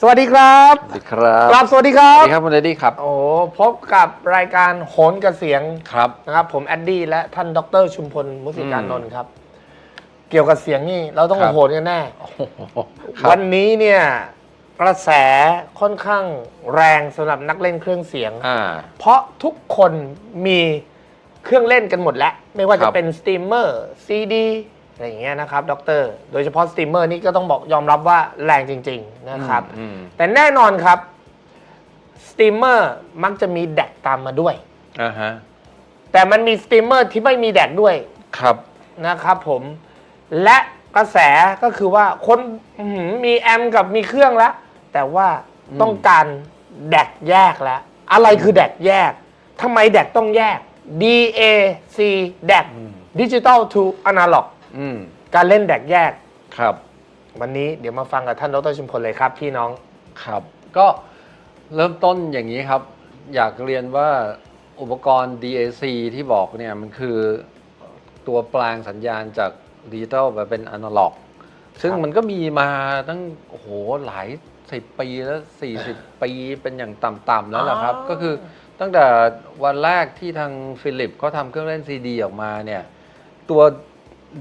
สวัสดีครับสวัสดีครับกราบสวัสดีครัสวับ สดีครับคุณเดดดี้ครับ โอ้พบกับรายการโหนกระเสียงครับ นะครับ ผมแอดดี้และท่านดรชุมพลมุสิการอืมนนท์ครับ เกี่ยวกับเสียงนี่เราต้องครับ โหนกันแน่โอ้โหครับ วันนี้เนี่ยกระแสค่อนข้างแรงสำหรับนักเล่นเครื่องเสียง อ่า เพราะทุกคนมีเครื่องเล่นกันหมดแล้ว ไม่ว่าคจะรับเป็นสตรีมเมอร์ซีดี อะไรอย่างเงี้ยนะครับดรโดยเฉพาะสตรีมเมอร์นี่ก็ต้องบอกยอมรับว่าแรงจริง ๆ นะครับ อืมแต่แน่นอนครับสตรีมเมอร์มักจะมีแดกตามมาด้วย อ่าฮะแต่มันมีสตรีมเมอร์ที่ไม่มีแดกด้วย ครับ นะครับผมและกระแสก็คือว่าคนอื้อหือมีแอมกับมีเครื่องแล้ว แต่ว่าต้องการแดกแยกแล้ว อะไรคือแดกแยกทำไมแดกต้องแยก DAC แดกดิจิตอล to analog อื มการเล่นแดกแยก ครับ วันนี้เดี๋ยวมาฟังกับท่านดรชุมพลเลยครับ พี่น้อง ครับ ก็เริ่มต้นอย่างนี้ครับ อยากเรียนว่าอุปกรณ์ DAC ที่บอกเนี่ยมันคือตัวแปลงสัญญาณจากดิจิตอลไปเป็นอนาล็อก ซึ่งครับมันก็มีมาตั้งโอ้โหหลายสิบปีแล้วสี่สิบปีเป็นอย่างต่ำๆแล้วล่ะครับ อ๋อ ก็คือตั้งแต่วันแรกที่ทางฟิลิปเขาทำเครื่องเล่นซีดีออกมาเนี่ย ตัว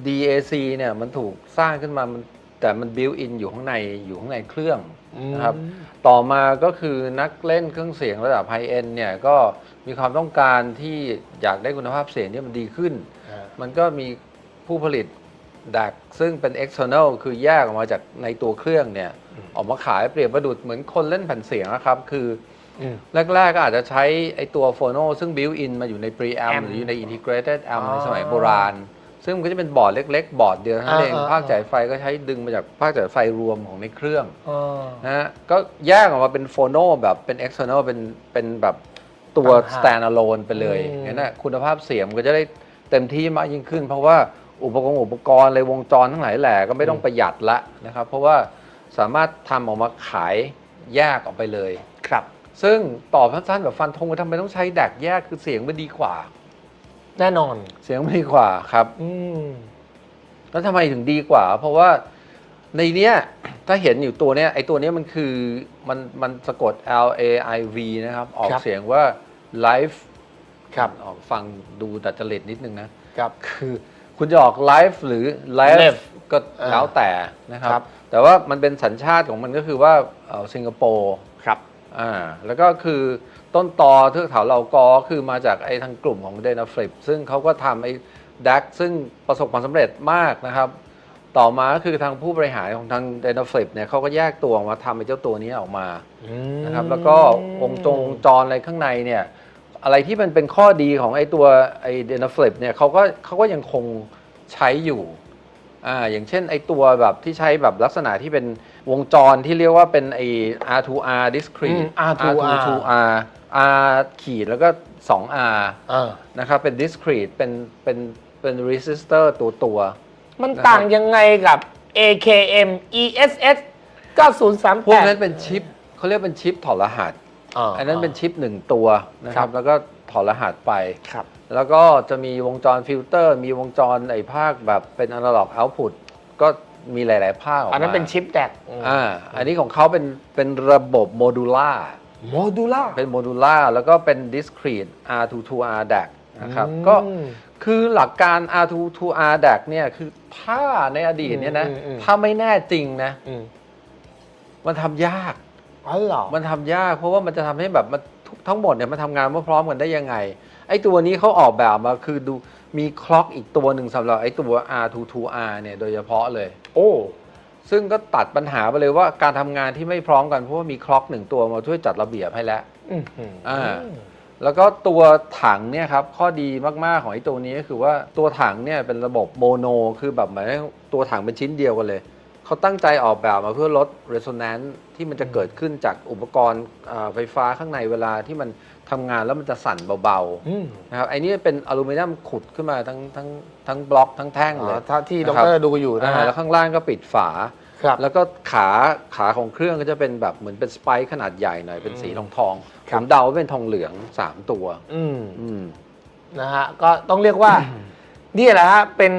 DAC เนี่ยมันถูกสร้างขึ้นมามันแต่มันบิวอินอยู่ข้างในอยู่ข้างในเครื่องนะครับต่อมาก็คือนักเล่นเครื่องเสียงระดับไฮเอ็นเนี่ยก็มีความต้องการที่อยากได้คุณภาพเสียงที่มันดีขึ้นอ่ามันก็มีผู้ผลิตดักซึ่งเป็น external คือแยกออกมาจากในตัวเครื่องเนี่ยออกมาขายเปรียบประดุดเหมือนคนเล่นแผ่นเสียงนะครับ คืออืมแรกๆก็อาจจะใช้ไอตัวโฟโนซึ่ง built in มาอยู่ใน preamp Amp หรืออยู่ใน integrated amp อ๋อในสมัยโบราณ ซึ่งมันก็จะเป็นบอร์ดเล็ก ๆ บอร์ดเดียวเท่านั้นเองอ่าๆๆภาคจ่ายไฟก็ใช้ดึงมาจากภาคจ่ายไฟรวมของในเครื่องอ๋อ นะฮะก็แยกออกมาเป็นโฟโนแบบเป็น external เป็นเป็นแบบตัว ต่างหาก stand alone ไปเลยอืม งั้นนะคุณภาพเสียงมันก็จะได้เต็มที่มากยิ่งขึ้น เพราะว่าอุปกรณ์อุปกรณ์เลยวงจรทั้งหลายแหล่ก็ไม่ต้องประหยัดละนะครับ เพราะว่าสามารถทำออกมาขายแยกออกไปเลย ครับ ซึ่งตอบสั้นๆแบบฟันธงว่าทำไมต้องใช้แดกแยกคือเสียงมันดีกว่า แน่นอน เสียงมันดีกว่าครับ อืม แล้วทำไมถึงดีกว่า เพราะว่าในเนี้ยถ้าเห็นอยู่ตัวเนี้ยไอตัวเนี้ยมันคือมันมันสะกด L A I V นะครับ ออกครับ เสียงว่า live ครับออกฟังดูดัดจริตนิดนึงนะ ครับ คือคุณจะออก live หรือ live Live ก็อ่าแล้วแต่นะครับ ครับ แต่ว่ามันเป็นสัญชาติของมันก็คือว่าเอ่อสิงคโปร์ ครับ อ่าแล้วก็คือ ต้นตอเทือกเขาเหล่ากอคือมาจากไอ้ทางกลุ่มของเดนาฟลิปซึ่งเขาก็ทำไอ้ดักซึ่งประสบความสำเร็จมากนะครับ ต่อมาก็คือทางผู้บริหารของทางเดนาฟลิปเนี่ยเขาก็แยกตัวออกมาทำไอ้เจ้าตัวนี้ออกมานะครับแล้วก็วงจงวงจรอะไรข้างในเนี่ยอะไรที่มันเป็นข้อดีของไอ้ตัวไอ้เดนาฟลิปเนี่ยเขาก็เขาก็ยังคงใช้อยู่อ่าอย่างเช่นไอตัวแบบที่ใช้แบบลักษณะที่เป็นวงจรที่เรียกว่าเป็นไอ R2R อื discrete ม R2R R2R R ขีดแล้วก็ 2R อ่านะครับเป็น discrete เป็นเป็นเป็น resistor ตัวตัว มันต่างยังไงกับ AKM ESS 9038พวกนั้นเป็นชิปเขาเรียกเป็นชิปถอดรหัสาอันนั้นเป็นชิปหนึ่งตัวนะครัครับบ แล้วก็ถอดรหัสไป ครับ แล้วก็จะมีวงจรฟิลเตอร์ มีวงจรไอ้ภาคแบบเป็นอนาล็อกเอา t พุตก็มีหลาย ๆ ภาคออกมาอันนั้นเป็นชิปแดกอ่าอันนี้ของเขาเป็นเป็นระบบโมดูล่า โมดูล่า เป็นโมดูล่าแล้วก็เป็น discrete R2-2R DAC นะครับอืมก็คือหลักการ R2-2R DAC เนี่ยคือถ้าในอดีตเนี่ยนะอืมอืม ถ้าไม่แน่จริงนะอืมมันทำยาก อ๋อเหรอ มันทำยากเพราะว่ามันจะทำให้แบบมันทุกทั้งหมดเนี่ยมันทำงานพร้อมๆกันได้ยังไง ไอ้ตัวนี้เขาออกแบบมาคือดูมีคล็อกอีกตัวหนึ่งสำหรับไอ้ตัว R2-2R เนี่ยโดยเฉพาะเลย โอ้ ซึ่งก็ตัดปัญหาไปเลยว่าการทำงานที่ไม่พร้อมกันเพราะว่ามีคล็อกหนึ่งตัวมาช่วยจัดระเบียบให้แล้วอื้อหือออ่า แล้วก็ตัวถังเนี่ยครับข้อดีมากๆของไอ้ตัวนี้ก็คือว่าตัวถังเนี่ยเป็นระบบโมโน คือแบบหมายถึงตัวถังเป็นชิ้นเดียวกันเลย เขาตั้งใจออกแบบมาเพื่อลด resonance ที่มันจะเกิดขึ้นจากอุปกรณ์อ่าไฟฟ้าข้างในเวลาที่มัน ทำงานแล้วมันจะสั่นเบาอืม ๆนะครับไอ้นี่เป็นอลูมิเนียมขุดขึ้นมาทั้งทั้งทั้งบล็อกทั้งแท่งอ๋เลอยถ้าที่ดนะครับรดูอยู่นะอ่าฮะแล้วข้างล่างก็ปิดฝา ครับ แล้วก็ขาขาของเครื่องก็จะเป็นแบบเหมือนเป็นสไปค์ขนาดใหญ่หน่อยเป็นสีทองทองๆคผรับ มเดาว่าเป็นทองเหลืองสามตัว อืม อืม นะฮะก็ต้องเรียกว่า นี่แหละฮะเป็น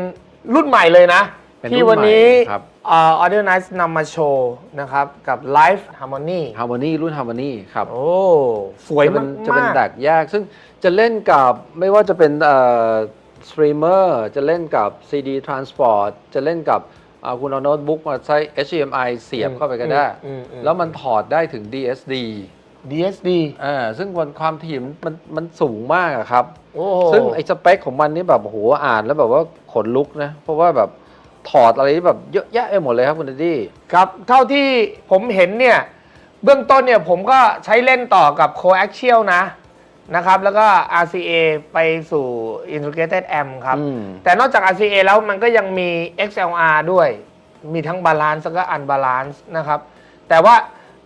รุ่นใหม่เลยนะ เป็นที่รุ่วันใหม่นี้ครับ ออเดอร์ไนซ์นำมาโชว์นะครับ กับ Live Harmony Harmony รุ่น Harmony ครับโอ้ สวยจะเป็มานกจะเป็นมากแดกแยก ซึ่งจะเล่นกับไม่ว่าจะเป็นเอ่อสตรีมเมอร์จะเล่นกับ CD Transport จะเล่นกับอ่าคุณเอาโน้ตบุ๊กมาใช้ HDMI เสียบเข้าไปก็ได้ อืมอืม แล้วมันถอดได้ถึง DSD DSD อ่าซึ่งวันความถี่มันมันมันสูงมากอะครับ โอ้ซึ่งไอ้สเปคของมันนี่แบบโอ้โหอ่านแล้วแบบว่าขนลุกนะ เพราะว่าแบบ ถอดอะไรที่แบบเยอะแยะไปหมดเลยครับคุณดดดี้ครับ เท่าที่ผมเห็นเนี่ย เบื้องต้นเนี่ยผมก็ใช้เล่นต่อกับ Coaxial นะนะครับ แล้วก็ RCA ไปสู่ Integrated Amp ครับ อืม แต่นอกจาก RCA แล้วมันก็ยังมี XLR ด้วย มีทั้งบาลานซ์แล้วก็อันบาลานซ์นะครับ แต่ว่า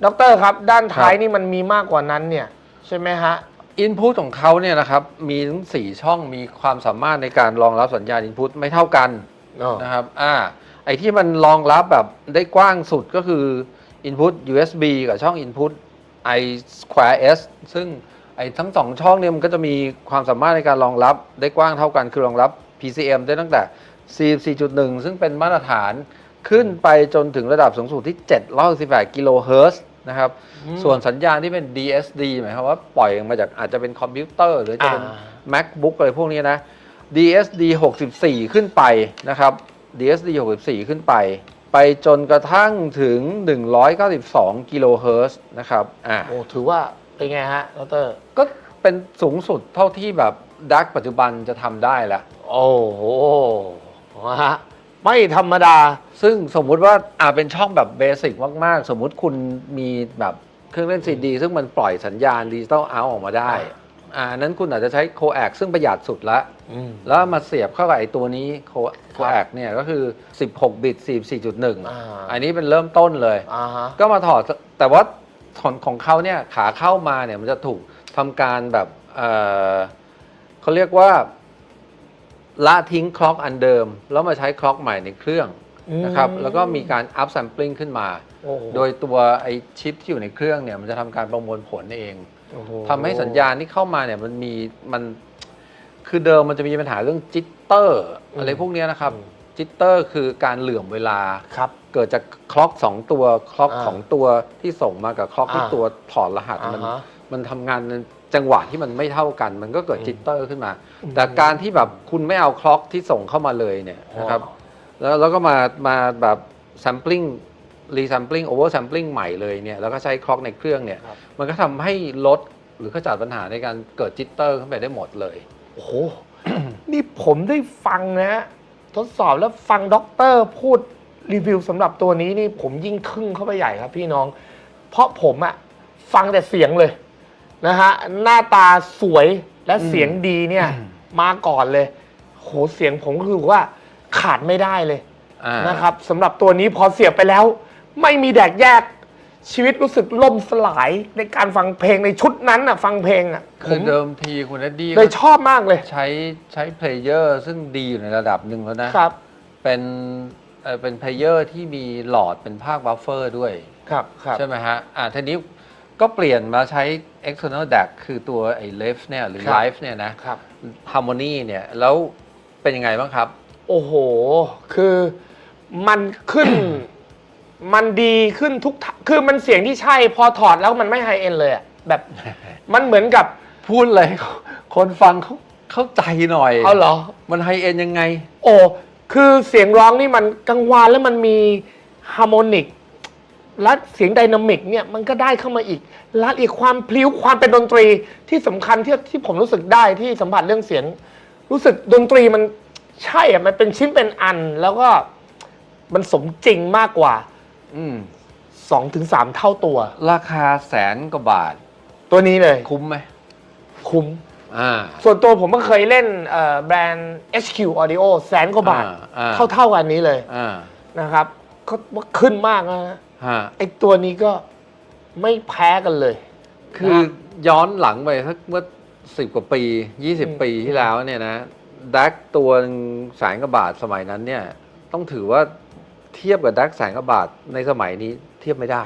ดรครับ ด้านท้ายครับ นี่มันมีมากกว่านั้นเนี่ย ใช่ไหมฮะ อินพุตของเขาเนี่ยนะครับ มีทั้งสี่ช่องมีความสามารถในการรองรับสัญญาณอินพุตไม่เท่ากัน นะครับ อ่า ไอ้ที่มันรองรับแบบได้กว้างสุดก็คือ Input USB กับช่อง Input i Square S ซึ่งไอ้ทั้งสองช่องเนี่ยมันก็จะมีความสามารถในการรองรับได้กว้างเท่ากันคือรองรับ PCM ได้ตั้งแต่ 44.1 ซึ่งเป็นมาตรฐานขึ้นไปจนถึงระดับสูงสุดที่718กิโลเฮิรตซ์นะครับอืมส่วนสัญญาณที่เป็น DSD หมายความว่าปล่อยออกมาจากอาจจะเป็นคอมพิวเตอร์ หรือจะเป็น อ่า MacBook อะไรพวกนี้นะ DSD 64 ขึ้นไปนะครับ DSD 64 ขึ้นไป ไปจนกระทั่งถึง 192 กิโลเฮิรตซ์นะครับอ่าโอ้ถือว่าเป็นไงฮะดรก็เป็นสูงสุดเท่าที่แบบดักปัจจุบันจะทำได้แล้วโอ้โหฮะไม่ธรรมดา ซึ่งสมมุติว่าอ่าเป็นช่องแบบเบสิกมาก ๆ สมมุติคุณมีแบบเครื่องเล่นซีดี ซึ่งมันปล่อยสัญญาณดิจิตอลเอาออกมาได้ อ่าอันนั้นคุณอาจจะใช้โคแอกซึ่งประหยัดสุดละ อืม แล้วมาเสียบเข้ากับไอ้ตัวนี้โคโคแอกเนี่ยก็คือ 16 บิต 44.1 อ่า อันนี้เป็นเริ่มต้นเลย อ่าฮะ ก็มาถอดแต่ว่าของของเขาเนี่ยขาเข้ามาเนี่ยมันจะถูกทำการแบบเอ่อเขาเรียกว่าละทิ้งคล็อกอันเดิม แล้วมาใช้คล็อกใหม่ในเครื่องนะครับอืม แล้วก็มีการอัพแซมปลิ n งขึ้นมา โอ้โหโดยตัวไอชิปที่อยู่ในเครื่องเนี่ยมันจะทำการประมวลผลเอง โอ้โหทำให้สัญญาณที่เข้ามาเนี่ยมันมีมันคือเดิมมันจะมีปัญหาเรื่องจิตเตอร์ อะไรพวกเนี้ยนะครับอืมจิตเตอร์คือการเหลื่อมเวลา ครับ เกิดจากคล็อกสองตัวคล็อกอ่าของตัวที่ส่งมากับคล็อกที่อ่า ตัวถอดรหัสอ่ามัน ฮะ มันทำงานในจังหวะที่มันไม่เท่ากัน มันก็เกิดอืมจิตเตอร์ขึ้นมา อืมแต่การที่แบบคุณไม่เอาคล็อกที่ส่งเข้ามาเลยเนี่ยนะครับอ๋อแล้วแล้วก็มามาแบบ sampling resampling over sampling ใหม่เลยเนี่ยแล้วก็ใช้คล็อกในเครื่องเนี่ยครับ มันก็ทำให้ลดหรือขจัดปัญหาในการเกิดจิตเตอร์ขึ้นไปได้หมดเลย โอ้โห นี่ผมได้ฟังนะฮะทดสอบแล้วฟังด็อกเตอร์พูดรีวิวสำหรับตัวนี้นี่ผมยิ่งทึ่งเข้าไปใหญ่ครับพี่น้อง เพราะผมอะฟังแต่เสียงเลยนะฮะ หน้าตาสวยและเสียงดีเนี่ย มาก่อนเลย โหเสียงผมก็คือว่าขาดไม่ได้เลยอ่านะครับสำหรับตัวนี้พอเสียบไปแล้ว ไม่มีแดกแยก ชีวิตรู้สึกล่มสลายในการฟังเพลงในชุดนั้นอะฟังเพลงอะผคือมเดิมทีคุณเอ็ดดี้เลยชอบมากเลยใช้ใช้เพลเยอร์ซึ่งดีอยู่ในระดับหนึ่งแล้วนะ ครับเป็นเอ่อเป็นเพลเยอร์ที่มีหลอดเป็นภาคบัฟเฟอร์ด้วย ครับครับ ใช่ไหมฮะ อ่าทีนี้ก็เปลี่ยนมาใช้ external DAC คือตัวไอ้ left เนี่ยหรือ ครับ live เนี่ยนะ ครับ harmony เนี่ย แล้วเป็นยังไงบ้างครับ โอ้โห คือมันขึ้น มันดีขึ้นทุกทะคือมันเสียงที่ใช่พอถอดแล้วมันไม่ไฮเอ็นเลยอะแบบ มันเหมือนกับ พูดเลย คนฟังเขาเข้าใจหน่อย เอาเหรอ มันไฮเอ็นยังไง โอ้คือเสียงร้องนี่มันกังวานแล้วมันมีฮาร์โมนิกและเสียงไดนามิกเนี่ยมันก็ได้เข้ามาอีกและอีกความพลิ้วความเป็นดนตรีที่สำคัญที่ที่ผมรู้สึกได้ที่สัมผัสเรื่องเสียง รู้สึกดนตรีมันใช่อะมันเป็นชิ้นเป็นอันแล้วก็มันสมจริงมากกว่า อืม2-3ถึงเท่าตัว ราคาแสนกว่าบาท ตัวนี้เลยคุ้มไหมคุ้ม อ่า ส่วนตัวผมก็เคยเล่นเอ่อแบรนด์ HQ Audio แสนกว่าบาท อ่าอ่า เท่าเท่าๆกันนี้เลยอ่านะครับก็ว่าขึ้นมากนะฮะฮะไอตัวนี้ก็ไม่แพ้กันเลย คือย้อนหลังไปสักเมื่อสิบกว่าปี20ปีที่แล้วเนี่ยนะดักตัวหนึ่งแสนกว่าบาทสมัยนั้นเนี่ย ต้องถือว่า เทียบกับดักแสนกว่าบาทในสมัยนี้เทียบไม่ได้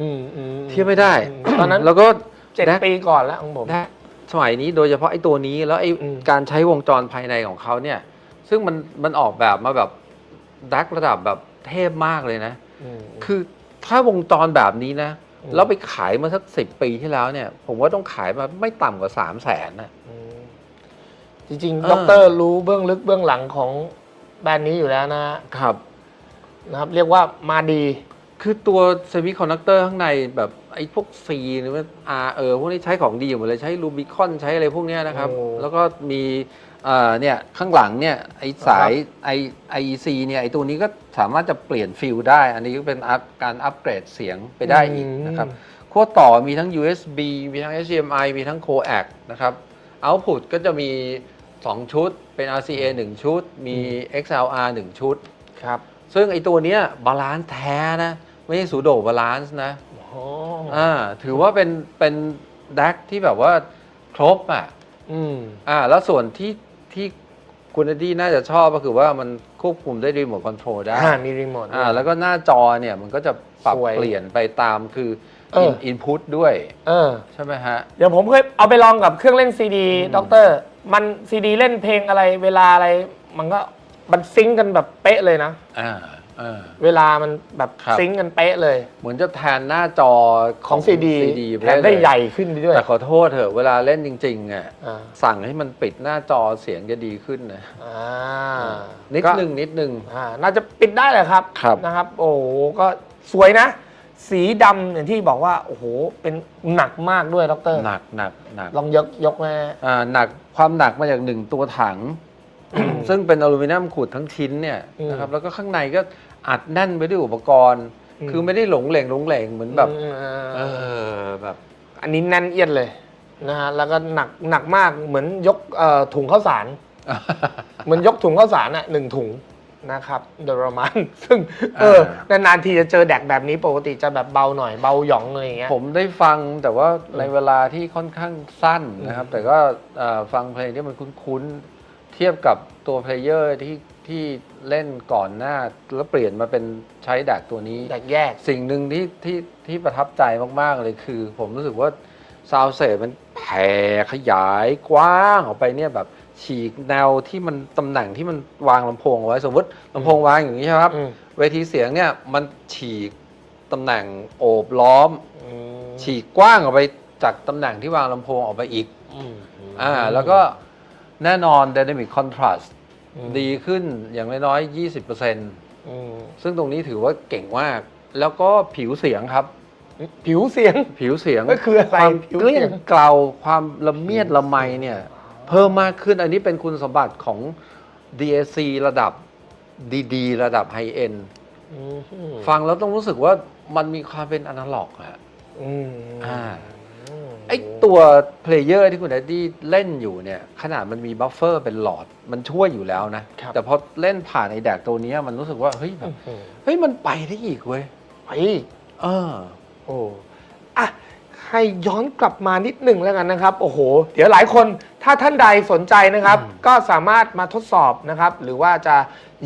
อืมอืมเทียบไม่ได้อืมตอนนั้นแล้วก็เจ็ดดักปีก่อนแล้วของผมดักสมัยนี้โดยเฉพาะไอ้ตัวนี้แล้วไอ้อืมการใช้วงจรภายในของเขาเนี่ย ซึ่งมันมันออกแบบมาแบบดักระดับแบบเทพมากเลยนะมคือถ้าวงจรแบบนี้นะอืมแล้วไปขายมาสักสิบปีที่แล้วเนี่ย ผมว่าต้องขายมาไม่ต่ำกว่าสามแสนนะมจริงเออๆด็อกเตอร์รู้เบื้องลึกเบื้องหลังของแบรนด์นี้อยู่แล้วนะฮะครับ นะครับเรียกว่ามาดี คือตัวเซมิคอนดักเตอร์ข้างในแบบไอ้พวก C หรือว่า R เออพวกนี้ใช้ของดีหมดเลยใช้รูบิคอนใช้อะไรพวกเนี้ยนะครับ โอ้ แล้วก็มีเอ่อเนี่ยข้างหลังเนี่ยไอ้สายไอไอซีเนี่ยไอ้ตัวนี้ก็สามารถจะเปลี่ยนฟิลได้ อันนี้ก็เป็นอัพการอัปเกรดเสียงไปได้อีกนะครับ ขั้วต่อมีทั้ง USB มีทั้ง HDMI มีทั้ง Coax นะครับ Output ก็จะมี 2 ชุด เป็น RCA 1 ชุด มี XLR 1 ชุด ครับ ซึ่งไอตัวเนี้ยบาลานซ์แท้นะ ไม่ใช่สูโดบาลานซ์นะโอ้อ่าถือว่าเป็นเป็นดักที่แบบว่าครบอะอืมอ่าแล้วส่วนที่ที่คุณอดี้น่าจะชอบก็คือว่ามันควบคุมได้รีโมทคอนโทรลได้อ่ามีรีโมทอ่าแล้วก็หน้าจอเนี่ยมันก็จะปรับสวยเปลี่ยนไปตามคือเออ อินพุตด้วยเออ ใช่ไหมฮะ เดี๋ยวผมเคยเอาไปลองกับเครื่องเล่นซีดีด็อกเตอร์ มันซีดีเล่นเพลงอะไรเวลาอะไร มันก็ มันซิงก์กันแบบเป๊ะเลยนะ อ่าอ่า เวลามันแบบครับ ซิงก์กันเป๊ะเลย เหมือนจะแทนหน้าจอของซีดี CD แถมได้เลยใหญ่ขึ้นด้วยแต่ขอโทษเถอะเวลาเล่นจริงๆอะอ่าสั่งให้มันปิดหน้าจอเสียงจะดีขึ้นนะอ่านิดก็นึงนิดนึง อ่าน่าจะปิดได้แหละครับครับ นะครับ โอ้โหก็สวยนะ สีดำอย่างที่บอกว่าโอ้โหเป็นหนักมากด้วยด็อกเตอร์หนักหนักหนักลองยกยกมา อ่าหนักความหนักมาจากหนึ่งตัวถัง ซึ่งเป็นอลูมิเนียมขูดทั้งชิ้นเนี่ยอืมนะครับแล้วก็ข้างในก็อัดแน่นไปด้วยอุปกรณ์อืมคือไม่ได้หลงเหลงหลงเหลงเหมือนแบบอืมเออแบบอันนี้แน่นเอียดเลยนะฮะแล้วก็หนักหนักมากเหมือนยกเอ่อถุงข้าวสารเหมือนยกถุงข้าวสารอะหนึ่งถุงนะครับโดยประมาณซึ่งเอออ่นานๆทีจะเจอแดกแบบนี้ปกติจะแบบเบาหน่อยเบาหยองอะไรอย่างเงี้ยผมได้ฟังแต่ว่าในเวลาที่ค่อนข้างสั้นนะครับอืมแต่ก็เอ่อฟังเพลงที่มันคุ้นๆเทียบกับตัวเพลเยอร์ที่ที่เล่นก่อนหน้า แล้วเปลี่ยนมาเป็นใช้ดักตัวนี้ แดกแยก สิ่งหนึ่งที่ที่ที่ประทับใจมากๆเลยคือ ผมรู้สึกว่าซาวเซมันแผ่ขยายกว้างออกไปเนี่ยแบบฉีกแนวที่มันตำแหน่งที่มันวางลำโพงเอาไว้สมมติลำโพงวางอย่างนี้ใช่ไหมครับ อืม เวทีเสียงเนี่ยมันฉีกตำแหน่งโอบล้อมอืมฉีกกว้างออกไปจากตำแหน่งที่วางลำโพงออกไปอีกอืมอ่าแล้วก็ แน่นอน Dynamic Contrast อืมดีขึ้นอย่างน้อยๆ20%อืมซึ่งตรงนี้ถือว่าเก่งมาก แล้วก็ผิวเสียงครับ ผิวเสียงผิวเสียงก็คืออะไรความผิวเกลี้เสียยงงเกลาความละเมียดละไมเนี่ย เพิ่มมากขึ้นอันนี้เป็นคุณสมบัติของ DAC ระดับดีๆระดับไฮเอ็นอืมฟังแล้วต้องรู้สึกว่ามันมีความเป็นอนาล็อกอะอืมอ่าไอตัวเพลเยอร์ที่คุณแดดดี้เล่นอยู่เนี่ยขนาดมันมีบัฟเฟอร์เป็นหลอดมันช่วยอยู่แล้วนะ ครับ แต่พอเล่นผ่านไอแดกตัวเนี้ยมันรู้สึกว่าเฮ้ยแบบอืมเฮ้ยมันไปได้อีกเว้ยไปเออ โอ้อะให้ย้อนกลับมานิดหนึ่งแล้วกันนะครับ โอ้โห เดี๋ยวหลายคนถ้าท่านใดสนใจนะครับอืมก็สามารถมาทดสอบนะครับ หรือว่าจะ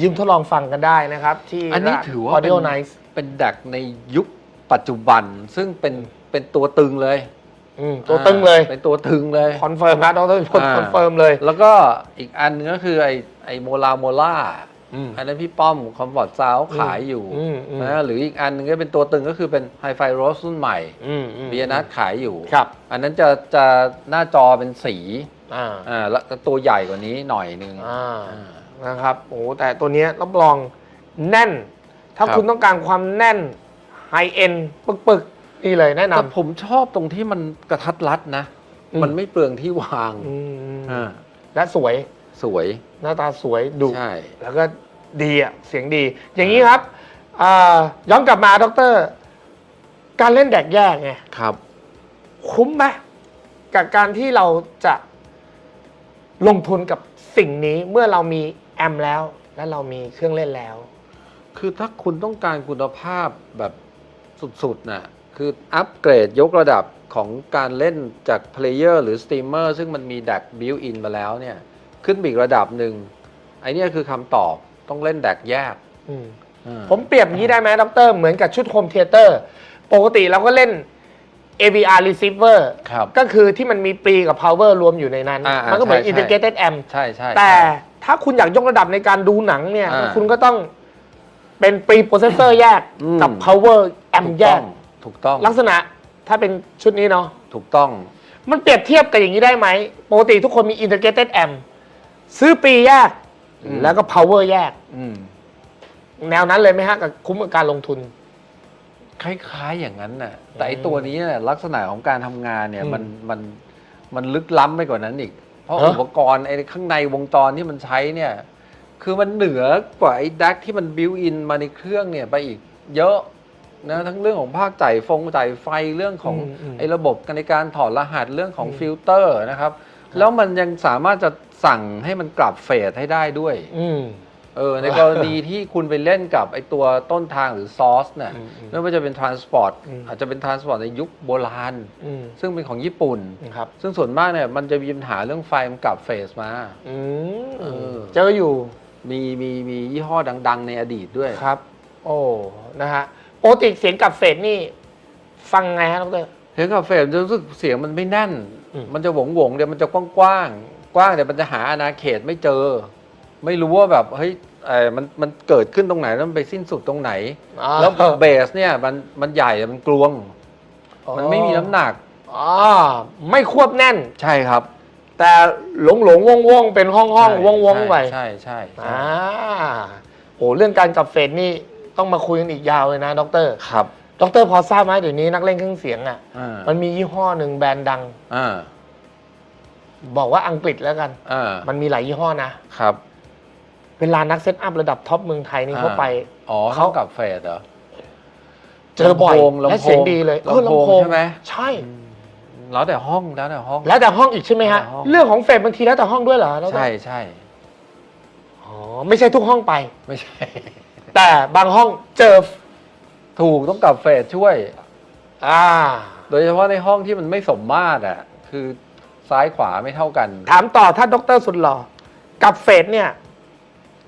ยืมทดลองฟังกันได้นะครับ ที่ อันนี้ร้ถือว่าเป็น Audio Nice เป็นแดกในยุคปัจจุบัน ซึ่งเป็นเป็นตัวตึงเลย อืมตัวตึงเลยอ่าเป็นตัวตึงเลยคอนเฟิร์มนะดรพลอ่าคอนเฟิร์มเลย แล้วก็อีกอันนึงก็คือไอไอโมลาโมล่าอืมอันนั้นพี่ป้อมคอมฟอร์ตซาวขายอยู่อืมอืมนะหรืออีกอันนึงก็เป็นตัวตึงก็คือเป็นไฮไฟโรสรุ่นใหม่อืมอืมบีนัทขายอยู่ครับอันนั้นจะจะหน้าจอเป็นสีอ่าอ่าแล้วก็ตัวใหญ่กว่านี้หน่อยนึงอ่าอ่านะครับโอ้แต่ตัวเนี้ยรับรองแน่น ถ้าครับคุณต้องการความแน่นไฮเอ็นปึกๆ นี่เลยแนะนแต่ผมชอบตรงที่มันกระทัดรัดนะอืมมันไม่เปลืองที่วางำอืมอ่าและสวยสวยหน้าตาสวยดุ ใช่ แล้วก็ดีอะ เสียงดี อย่างนี้ครับอ่าย้อนกลับมาดร การเล่นแดกแยกไง ครับ คุ้มไหมกับการที่เราจะลงทุนกับสิ่งนี้เมื่อเรามีแอมแล้ว และเรามีเครื่องเล่นแล้ว คือถ้าคุณต้องการคุณภาพแบบสุดๆน่ะ คืออัปเกรดยกระดับของการเล่นจากเพลเยอร์หรือสตรีมเมอร์ซึ่งมันมีดักบิวอินมาแล้วเนี่ยขึ้นไปอีกระดับหนึ่งไอเนี่ยคือคำตอบต้องเล่นดักแยกอืมอ่าผมเปรียบอย่างนี้ได้ไหมดรเหมือนกับชุดโฮมเทเตอร์ปกติเราก็เล่น AVR receiver ครับก็คือที่มันมีปรีกับ power รวมอยู่ในนั้นอ่าอ่ามันก็เหมือนใช่ใช่ integrated amp ใช่ใช่แต่ใช่ถ้าคุณอยากยกระดับในการดูหนังเนี่ยอ่าคุณก็ต้องเป็น pre processor แยกอืมกับ power amp ถูกแยต้อกง ถูกต้องลักษณะถ้าเป็นชุดนี้เนาะถูกต้อง มันเปรียบเทียบกับอย่างนี้ได้ไหมปกติทุกคนมี integrated amp ซื้อปีแยก อืม แล้วก็ power แยก อืมแนวนั้นเลยไหมฮะกับคุ้มกับการลงทุน คล้ายๆอย่างนั้นน่ะ แต่ไอตัวนี้เนี่ยลักษณะของการทำงานเนี่ยอืมมันมันมันลึกล้ำไปกว่านั้นอีก เพราะเหรออุปกรณ์ไอ้ข้างในวงจรที่มันใช้เนี่ย คือมันเหนือกว่าไอ้ดักที่มันบิวอินมาในเครื่องเนี่ยไปอีกเยอะ นะทั้งเรื่องของภาคจ่ายฟงจ่ายไฟเรื่องของอืมอืมไอ้ระบบในการถอดรหัสเรื่องของฟิลเตอร์นะครับ แล้วมันยังสามารถจะสั่งให้มันกลับเฟสให้ได้ด้วยอืมเออในกรณีที่คุณไปเล่นกับไอตัวต้นทางหรือซอสเนี่ยอืมอืมไม่ว่าจะเป็นทรานสปอร์ตอืมอาจจะเป็นทรานสปอร์ตในยุคโบราณอืมซึ่งเป็นของญี่ปุ่นครับซึ่งส่วนมากเนี่ยมันจะมีปัญหาเรื่องไฟมันกลับเฟสมาอืมเออเจออยู่มีมีมียี่ห้อดัง ๆ ในอดีตด้วยครับ โอ้นะฮะ ปกติเสียงกับเฟดนี่ ฟังไงฮะดร เสียงกับเฟสจะรู้สึกเสียงมันไม่แน่น อืม มันจะหวงหวงๆเดี๋ยวมันจะกว้างๆกว้างเดี๋ยวมันจะหาอาณาเขตไม่เจอ ไม่รู้ว่าแบบเฮ้ยเออมันมันเกิดขึ้นตรงไหนแล้วมันไปสิ้นสุดตรงไหนแล้วเบสเนี่ยมันมันใหญ่มันกลวง มันไม่มีน้ำหนักอ๋อไม่ควบแน่น ใช่ครับแต่หลงหลงว่องว่องๆเป็นห้องห้องใช่ว่องว่องๆไปใช่ใช่ใช่อ่าโอ้เรื่องการกับเฟดนี่ ต้องมาคุยกันอีกยาวเลยนะดรครับดรพอทราบไหมเดี๋ยวนี้นักเล่นเครื่องเสียงอะ อ่ามันมียี่ห้อหนึ่งแบรนด์ดัง อ่าบอกว่าอังกฤษแล้วกัน อ่ามันมีหลายยี่ห้อนะ ครับ เวลานักเซตอัพระดับท็อปเมืองไทยนี่อ่า เขาไป อ๋อเขา เขากับเฟสเหรอ เจอบ่อยลำโพงและเสียงดีเลยลำโพงเออใช่ไหม ใช่ แล้วแต่ห้องแล้วแต่ห้อง แล้วแต่ห้องอีกใช่ไหมฮะ แล้วแต่ห้อง เรื่องของเฟดบางทีแล้วแต่ห้องด้วยเหรอดรใช่ใช่อ๋อไม่ใช่ทุกห้องไป ไม่ใช่ แต่บางห้องเจอถูกต้องกับเฟสช่วย อ่า โดยเฉพาะในห้องที่มันไม่สมมาตรอะ คือซ้ายขวาไม่เท่ากัน ถามต่อถ้าดรสุดหล่อกับเฟดเนี่ย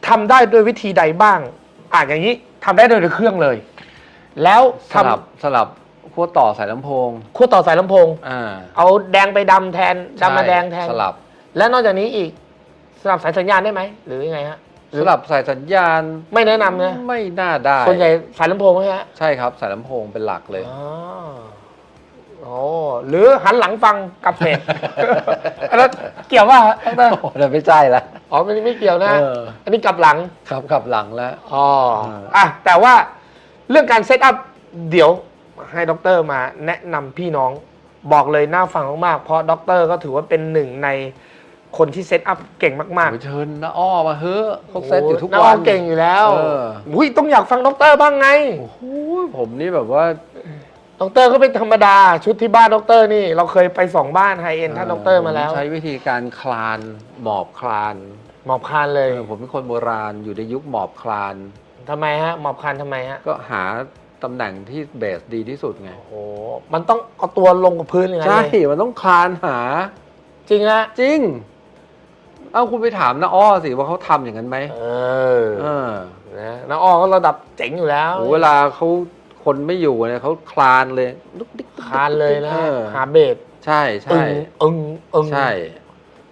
ทำได้ด้วยวิธีใดบ้าง อ่าอย่างนี้ทำได้โดยเครื่องเลย แล้วสทลับสลับขั้วต่อสายลำโพงำขั้วต่อสายลำโพง อ่าเอาแดงไปดำแทนดำมาแดงแทนสลับ และนอกจากนี้อีกสลับสายสัญญาณได้ไหมหรือยังไงฮะหรือ สลับสายสัญญาณไม่แนะนำนะไม่น่าได้ส่วนใหญ่สายลำโพงไหมฮะใช่ครับสายลำโพงเป็นหลักเลยอ๋อโอ้หรือหันหลังฟังกับเฟดแล้วเกี่ยวว่าดรโอ้ยไม่ใช่ละอ๋อไม่ไม่เกี่ยวนะเอออันนี้กลับหลังครับขับหลังแล้วอ๋อเอออะแต่ว่าเรื่องการเซตอัพเดี๋ยวให้ด็อกเตอร์มาแนะนำพี่น้องบอกเลยน่าฟังมากๆเพราะด็อกเตอร์ก็ถือว่าเป็นหนึ่งใน คนที่เซตอัพเก่งมากโอ้ยเชิญนะอ้อมาเฮ้อะๆเขาเซตอยู่ทุกน้าวัอ้อนมเก่งอยู่แล้วเออ อุ้ยต้องอยากฟังด็อกเตอร์บ้างไงโอ้โหผมนี่แบบว่า ด็อกเตอร์ก็เป็นธรรมดาชุดที่บ้านด็อกเตอร์นี่ เราเคยไปสองบ้านไฮเอ็นท่านด็อกเตอร์มาแล้วผใช้วิธีการคลานหมอบคลานหมอบคานเลยเออผมเป็นคนโบราณอยู่ในยุคหมอบคลาน ทำไมฮะหมอบคานทำไมฮะก็หาตำแหน่งที่เบสดีที่สุดไง โอ้โหมันต้องเอาตัวลงกับพื้นอย่างนั้นใช่ เลยมันต้องคลานหา จริงฮะจริง เอาคุณไปถามนะอ้อสิว่าเขาทำอย่างนั้นไหมเออเออนะน้าอ้อก็ระดับเจ๋งอยู่แล้วโหเวลาเขาคนไม่อยู่เนี่ยเขาคลานเลยลุกดิ๊กคานเลยนะออหาเบสใช่อึใช่งอึงอึงใช่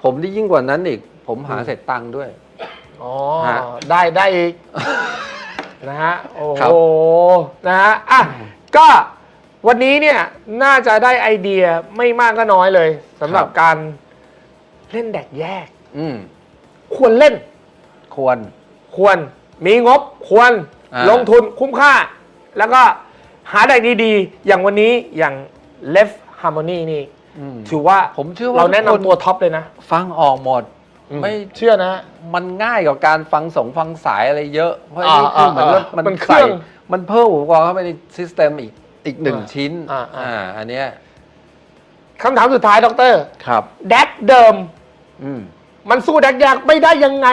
ผมที่ยิ่งกว่านั้นอีก ผมหาเสร็จตังค์ด้วย อ๋อ ฮะได้ได้อีก นะฮะ โอ้ครัโห บ นะฮะ อะ ก็วันนี้เนี่ย น่าจะได้ไอเดียไม่มากก็น้อยเลยสำหรับการเล่นแดกแยก อืมควรเล่น ควร ควร มีงบควร อ่า ลงทุนคุ้มค่า แล้วก็หาแดกดีๆ อย่างวันนี้อย่าง Left Harmony นี่ อืม ถือว่าผมเชื่อว่าเราแนะทุกคน นำตัวท็อปเลยนะฟังออกหมด ไม่ เชื่อนะ มันง่ายกว่าการฟังสงฟังสายอะไรเยอะ เพราะอ่านี่คือเหมือนว่าอ่ามันมันเครื่ใส่องมันเพิ่มอุปกรณ์เข้าไปในซิสเต็มอีกอีกหนึ่งอ่าชิ้นอ่าอ่า อันเนี้ยคำถามสุดท้าย ดรครับ แดกเดิม อืม มันสู้แดกยากไม่ได้ยังไง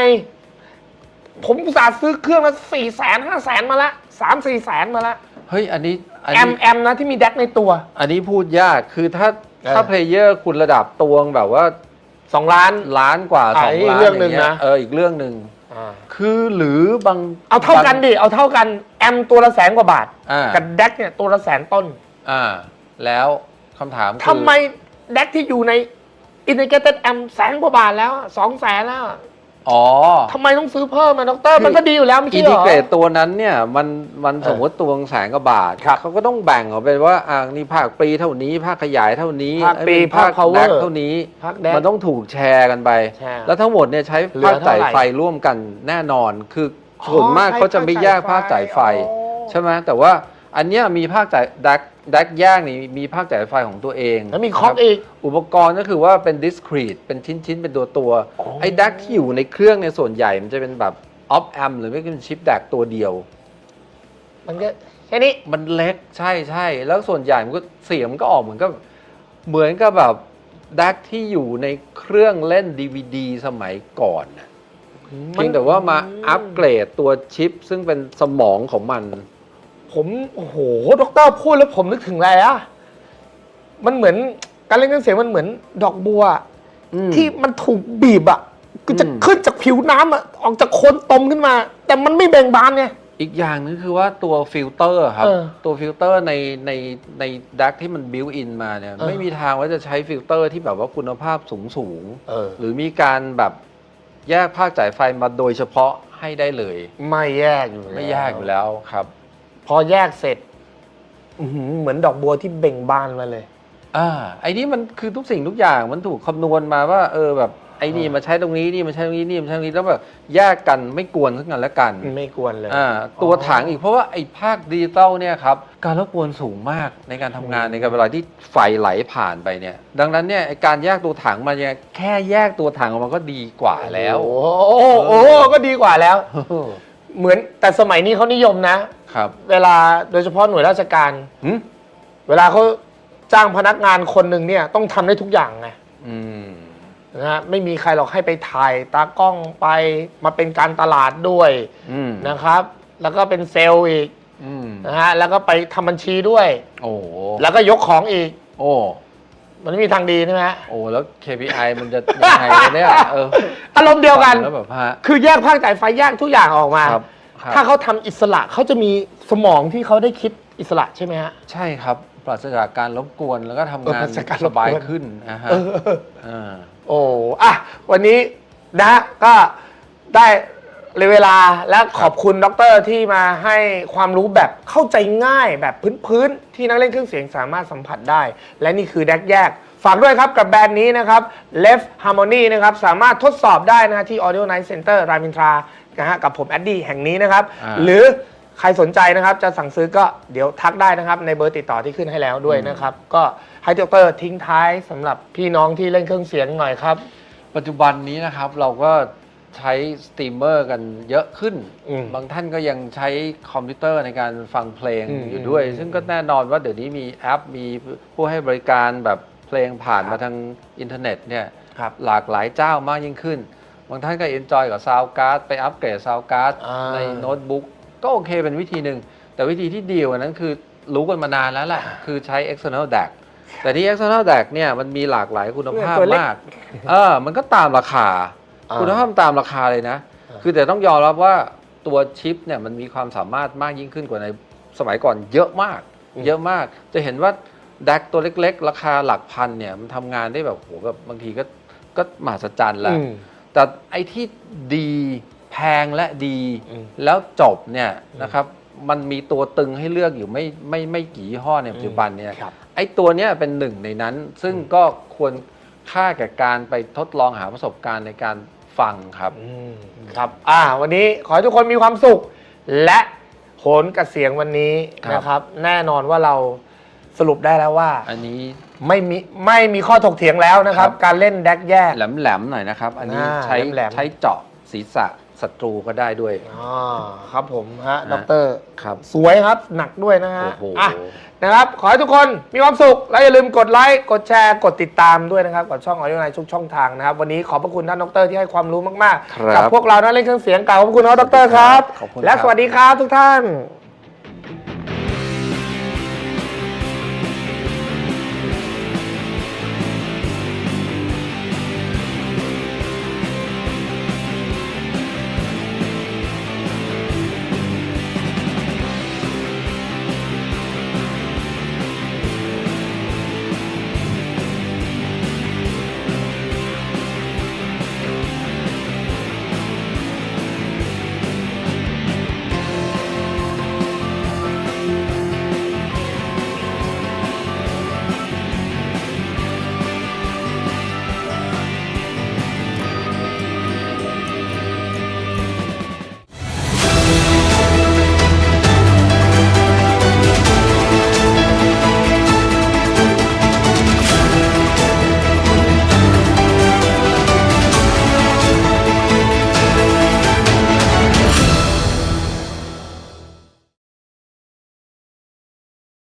ผมอุตส่าห์ซื้อเครื่องละสี่แสนห้าแสนมาละสามสี่แสนมาละเฮ้ย อันนี้อันแอมนี้แอมนะที่มีแดกในตัว อันนี้พูดยากคือถ้าเออถ้าเพลเยอร์คุณระดับตวงแบบว่าสองล้านล้านกว่าอะสองอีกล้านเรื่องหนึ่งย่านะ เอออีกเรื่องหนึ่งอ่าคือหรือบางเอาเท่ากันบงดิเอาเท่ากันแอมตัวละแสนกว่าบาท อ่ากับแดกเนี่ยตัวละแสนต้นอ่า แล้วคำถามคือทำไมแดกที่อยู่ใน อิน t ิเกเต็ดแอมแสนกว่าบาทแล้วสองแสนแล้วออ๋อทำไมต้องซื้อเพิ่มอะดร มันก็ดีอยู่แล้วไม่อิใช่นเหรทิอเกรตตัวนั้นเนี่ยมันมันเออสมมติตัวแสนกว่าบาทครับเขาก็ต้องแบ่งออกเป็นว่าอ่านี่ภาคปรีเท่านี้ภาคขยายเท่านี้ภาคปรีเอ้ยภาค power แดกเท่านี้พักแดกมันต้องถูกแชร์กันไปใช่แล้วทั้งหมดเนี่ยใช้เหลืภาอคเท่าไหร่จ่ายไฟร่วมกันแน่นอนคือส่วนมากเขาจะไม่แยกภาคจ่ายไฟอ๋อใช่ไหมแต่ว่า อันเนี้ยมีภาคจ่ายดักดักแยกนี่มีภาคจ่ายไฟของตัวเองแล้วมีคอมนะรับอีก อุปกรณ์ก็คือว่าเป็น discrete เป็นชิ้นๆเป็นตัวตัวๆอ๋อไอ้ดักที่อยู่ในเครื่องในยส่วนใหญ่มันจะเป็นแบบ op amp หรือไม่ก็เป็นชิปดักตัวเดียว มันก็แค่นี้ มันเล็กใช่ใช่แล้วส่วนใหญ่มันก็เสียงมันก็ออกเหมือนกับเหมือนกับแบบดักที่อยู่ในเครื่องเล่น DVD สมัยก่อนน่ะเพียงแต่ว่ามาอัปเกรดตัวชิปซึ่งเป็นสมองของมัน ผมโอ้โหด็อกเตอร์พูดแล้วผมนึกถึงอะไรอะมันเหมือนการเล่นเครื่องเสียงมันเหมือนดอกบัว อืม ที่มันถูกบีบอะก็จะอืม ขึ้นจากผิวน้ำอะออกจากโคนตมขึ้นมา แต่มันไม่แบ่งบานไง อีกอย่างนึงคือว่าตัวฟิลเตอร์ครับ เออตัวฟิลเตอร์ในในในดักที่มันบิวอินมาเนี่ยเออ ไม่มีทางว่าจะใช้ฟิลเตอร์ที่แบบว่าคุณภาพสูงสูงๆเออ หรือมีการแบบแยกภาคจ่ายไฟมาโดยเฉพาะให้ได้เลย ไม่แยกอยู่ไม่ยากอยู่แล้วครับ พอแยกเสร็จอื้อหือเหมือนดอกบัวที่เบ่งบานมาเลย อ่าไอ้นี่มันคือทุกสิ่งทุกอย่างมันถูกคำนวณมาว่า เออแบบไอ้นี่เออมาใช้ตรงนี้นี่มาใช้ตรงนี้นี่มาใช้ตรงนี้แล้วแบบแยกกันไม่กวนซึ่งกันและกันไม่กวนเลย อ่าตัวถังอีกเพราะว่าไอ้ภาคดิจิตอลเนี่ยครับการรบกวนสูงมากในการทำงานอืมในการเวลาที่ไฟไหลผ่านไปเนี่ย ดังนั้นเนี่ยไอ้การแยกตัวถังมาเนี่ยแค่แยกตัวถังออกมาก็ดีกว่าแล้ว โอ้โหโอ้โหก็ดีกว่าแล้ว เหมือนแต่สมัยนี้เขานิยมนะ ครับเวลาโดยเฉพาะหน่วยราชการ หึเวลาเขาจ้างพนักงานคนหนึ่งเนี่ยต้องทำได้ทุกอย่างไงอืม นะฮะไม่มีใครหรอกให้ไปถ่ายตากล้องไปมาเป็นการตลาดด้วยอืมนะครับ แล้วก็เป็นเซลล์อีกอืมนะฮะแล้วก็ไปทำบัญชีด้วย โอ้โหแล้วก็ยกของอีก โอ้ มันไม่มีทางดีใช่ไหมฮะโอ้แล้ว KPI มันจะยังไงวะเนี่ยเอออารมณ์เดียวกัน แล้วแบบฮะ คือแยกภาคจ่ายไฟแยกทุกอย่างออกมา ครับครับ ถ้าเขาทำอิสระเขาจะมีสมองที่เขาได้คิดอิสระใช่ไหมฮะ ใช่ครับ ปราศจากการรบกวนแล้วก็ทำงานเออปราศจากการรสบกวน บายขึ้นนะฮะเออ อ่า โอ้อะวันนี้นะก็ได้ เวลาและขอบคุณดรที่มาให้ความรู้แบบเข้าใจง่ายแบบพื้นๆ ที่นักเล่นเครื่องเสียงสามารถสัมผัสได้ และนี่คือแดกแยก ฝากด้วยครับกับแบรนด์นี้นะครับ Left Harmony นะครับสามารถทดสอบได้นะที่ Audio Night Center รามอินทรานะฮะกับผมแอดดี้แห่งนี้นะครับอ่าหรือใครสนใจนะครับจะสั่งซื้อก็เดี๋ยวทักได้นะครับ ในเบอร์ติดต่อที่ขึ้นให้แล้วด้วยนะครับ ก็ให้ดรทิ้งท้ายสำหรับพี่น้องที่เล่นเครื่องเสียงหน่อยครับ ปัจจุบันนี้นะครับเราก็ ใช้สตรีมเมอร์กันเยอะขึ้น อืมบางท่านก็ยังใช้คอมพิวเตอร์ในการฟังเพลงอืมอยู่ด้วย อืม ซึ่งก็แน่นอนว่าเดี๋ยวนี้มีแอปมีผู้ให้บริการแบบเพลงผ่านครับมาทางอินเทอร์เน็ตเนี่ย ครับ หลากหลายเจ้ามากยิ่งขึ้น บางท่านก็เอนจอยกับซาวการ์ดไปอัปเกรดซาวการ์ดอ่า ในโน้ตบุ๊กก็โอเคเป็นวิธีหนึ่ง แต่วิธีที่ดีกว่านั้นคือรู้กันมานานแล้วแหละ คือใช้ external DAC แต่ที่ external DAC เนี่ยมันมีหลากหลายคุณภาพตัวเล็ก มาก เออมันก็ตามราคา อ่าคุณภาพตามราคาเลยนะอ่าคือแต่ต้องยอมรับว่าตัวชิปเนี่ยมันมีความสามารถมากยิ่งขึ้นกว่าในสมัยก่อนเยอะมาก เยอะมาก จะเห็นว่าดักตัวเล็ก ๆ ราคาหลักพันเนี่ยมันทำงานได้แบบโหแบบบางทีก็ก็มหัศจรรย์แหละอืมแต่ไอ้ที่ดีแพงและดีอืมแล้วจบเนี่ยนะครับมันมีตัวตึงให้เลือกอยู่ไม่ไม่ไม่กี่ยี่ห้อในปัจจุบันเนี่ยครับไอ้ตัวเนี้ยเป็นหนึ่งในนั้น ซึ่งก็ควรค่าแก่การไปทดลองหาประสบการณ์ในการ ฟังครับ อืมครับ อ่า วันนี้ขอให้ทุกคนมีความสุข และโหนกระเสียงวันนี้ครับ นะครับ แน่นอนว่าเราสรุปได้แล้วว่า อันนี้ ไม่มีไม่มีข้อถกเถียงแล้วนะครับ ครับ การเล่นแดกแยก แหลมๆหน่อยนะครับ อันนี้อ่าใช้แหลมๆ ใช้เจาะศีรษะ ศัตรูก็ได้ด้วย อ๋อครับผมฮะฮะด็อกเตอร์ครับ สวยครับหนักด้วยนะฮะโอ้โห อะนะครับ ขอให้ทุกคนมีความสุข และอย่าลืมกดไลค์กดแชร์กดติดตามด้วยนะครับกับช่องออดิโอไนทุกช่องทางนะครับ วันนี้ขอบพระคุณท่านดรที่ให้ความรู้มาก ครับๆกัพวกเรานักเล่นเครื่องเสียงเก่าขอบคุณครับดรครับ ขอบคุณครับ และสวัสดีครับทุกท่าน